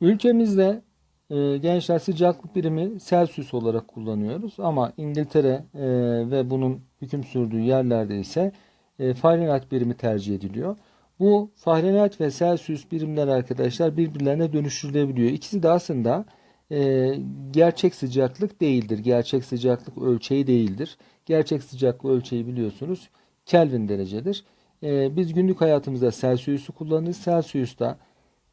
Ülkemizde e, gençler sıcaklık birimi Celsius olarak kullanıyoruz ama İngiltere e, ve bunun hüküm sürdüğü yerlerde ise e, Fahrenheit birimi tercih ediliyor. Bu Fahrenheit ve Celsius birimler arkadaşlar birbirlerine dönüştürülebiliyor. İkisi de aslında e, gerçek sıcaklık değildir. Gerçek sıcaklık ölçeği değildir. Gerçek sıcaklık ölçeği biliyorsunuz Kelvin derecedir. E, biz günlük hayatımızda Celsius'u kullanırız. Celsius'ta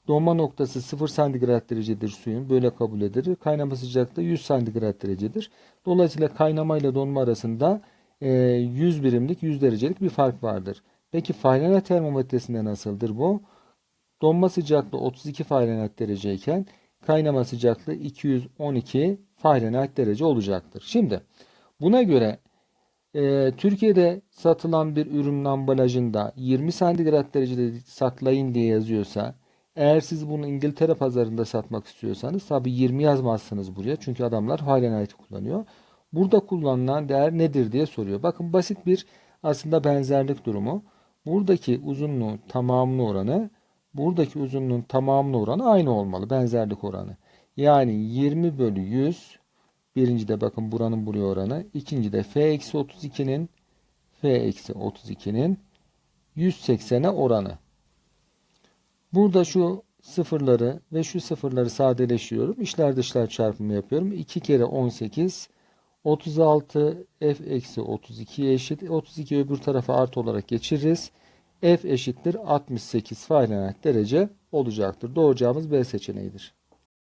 donma noktası 0 santigrat derecedir suyun. Böyle kabul edilir. Kaynama sıcaklığı 100 santigrat derecedir. Dolayısıyla kaynama ile donma arasında e, 100 birimlik 100 derecelik bir fark vardır. Peki Fahrenheit termometresinde nasıldır bu? Donma sıcaklığı 32 Fahrenheit dereceyken kaynama sıcaklığı 212 Fahrenheit derece olacaktır. Şimdi buna göre e, Türkiye'de satılan bir ürünün ambalajında 20 santigrat derecede saklayın diye yazıyorsa eğer siz bunu İngiltere pazarında satmak istiyorsanız tabi 20 yazmazsınız buraya çünkü adamlar Fahrenheit kullanıyor. Burada kullanılan değer nedir diye soruyor. Bakın basit bir aslında benzerlik durumu. Buradaki uzunluğun tamamını oranı buradaki uzunluğun tamamını oranı aynı olmalı. Benzerlik oranı. Yani 20 bölü 100 birinci de bakın buranın buraya oranı. ikinci de f eksi 32'nin f eksi 32'nin 180'e oranı. Burada şu sıfırları ve şu sıfırları sadeleştiriyorum. İşler dışlar çarpımı yapıyorum. 2 kere 18 36 f eksi 32 eşit. 32 öbür tarafa artı olarak geçiririz. F eşittir 68 Fahrenheit derece olacaktır. Doğru cevabımız B seçeneğidir.